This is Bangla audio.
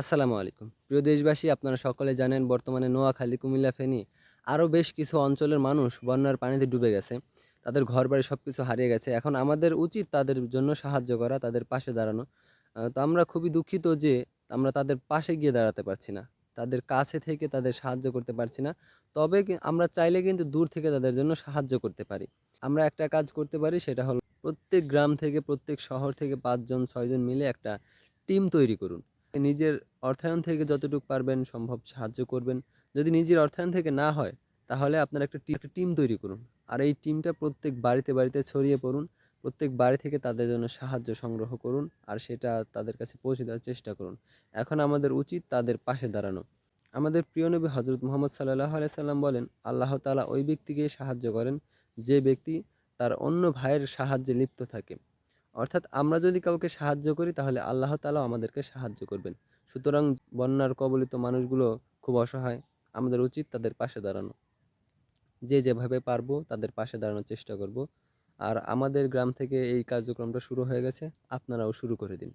আসসালামু আলাইকুম। প্রিয় দেশবাসী, আপনারা সকলে জানেন বর্তমানে নোয়াখালী, কুমিল্লা, ফেনী আরও বেশ কিছু অঞ্চলের মানুষ বন্যার পানিতে ডুবে গেছে। তাদের ঘর বাড়ি সব কিছু হারিয়ে গেছে। এখন আমাদের উচিত তাদের জন্য সাহায্য করা, তাদের পাশে দাঁড়ানো। তো আমরা খুবই দুঃখিত যে আমরা তাদের পাশে গিয়ে দাঁড়াতে পারছি না। তাদের কাছে থেকে তাদের সাহায্য করতে পারছি না। তবে আমরা চাইলে কিন্তু দূর থেকে তাদের জন্য সাহায্য করতে পারি। আমরা একটা কাজ করতে পারি, সেটা হলো প্রত্যেক গ্রাম থেকে, প্রত্যেক শহর থেকে পাঁচজন, ছয়জন মিলে একটা টিম তৈরি করুন। নিজের অর্থায়ন থেকে যতটুকু পারবেন সম্ভব সাহায্য করবেন। যদি নিজের অর্থায়ন থেকে না হয়, তাহলে আপনার একটা টিম তৈরি করুন। আর এই টিমটা প্রত্যেক বাড়িতে বাড়িতে ছড়িয়ে পড়ুন। প্রত্যেক বাড়ি থেকে তাদের জন্য সাহায্য সংগ্রহ করুন আর সেটা তাদের কাছে পৌঁছে দেওয়ার চেষ্টা করুন। এখন আমাদের উচিত তাদের পাশে দাঁড়ানো। আমাদের প্রিয় নবী হজরত মোহাম্মদ সাল্লাহ সাল্লাম বলেন, আল্লাহ তাআলা ওই ব্যক্তিকে সাহায্য করেন যে ব্যক্তি তার অন্য ভাইয়ের সাহায্যে লিপ্ত থাকে। অর্থাৎ আমরা যদি কাউকে সাহায্য করি, তাহলে আল্লাহ তালাও আমাদেরকে সাহায্য করবেন। সুতরাং বন্যার কবলিত মানুষগুলো খুব অসহায়, আমাদের উচিত তাদের পাশে দাঁড়ানো। যে যেভাবে পারব তাদের পাশে দাঁড়ানোর চেষ্টা করব। আর আমাদের গ্রাম থেকে এই কার্যক্রমটা শুরু হয়ে গেছে, আপনারাও শুরু করে দিন।